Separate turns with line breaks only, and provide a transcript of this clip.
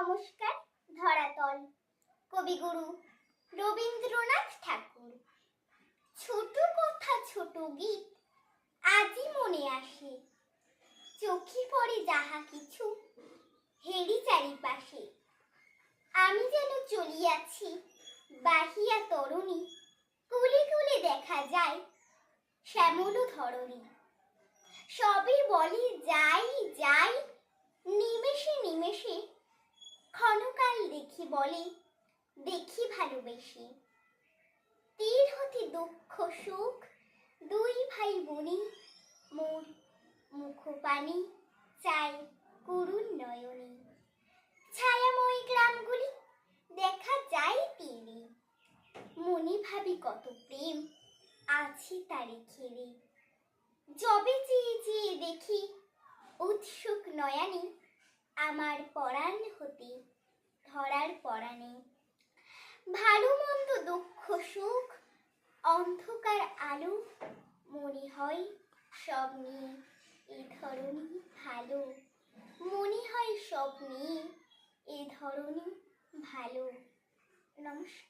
নমস্কার, ধরাতল। কবিগুরু রবীন্দ্রনাথ ঠাকুর। ছোট কথা, ছোট গীত আজই মনে আসে। চোখে পড়ে যাহা কিছু হেরি চারিপাশে। আমি যেন চলিয়াছি, বাহিয়া তরুণী, কুলে কুলে দেখা যায় শ্যামল ধরণী। সবই বলে যাই দেখি বলে, দেখি ভালোবেসে। তীর হতে দুঃখ, সুখ, দুই ভাই বোনে, মোর মুখপানি চাই করুণ নয়নী। ছায়াময় গ্রামগুলি দেখা যায় তীরে, মনে ভাবি কত প্রেম আছে তারে ঘিরে। যবে চেয়ে চেয়ে দেখি উৎসুক নয়ানে আমার পরাণ হতে ধরার পড়া নেই। ভালো মন্দ দুঃখ সুখ, অন্ধকার আলো মনে হয় সব নিয়ে। এ ধরনী ভালো মনে হয় সব নিয়ে। এ ধরনী ভালো। নমস্কার।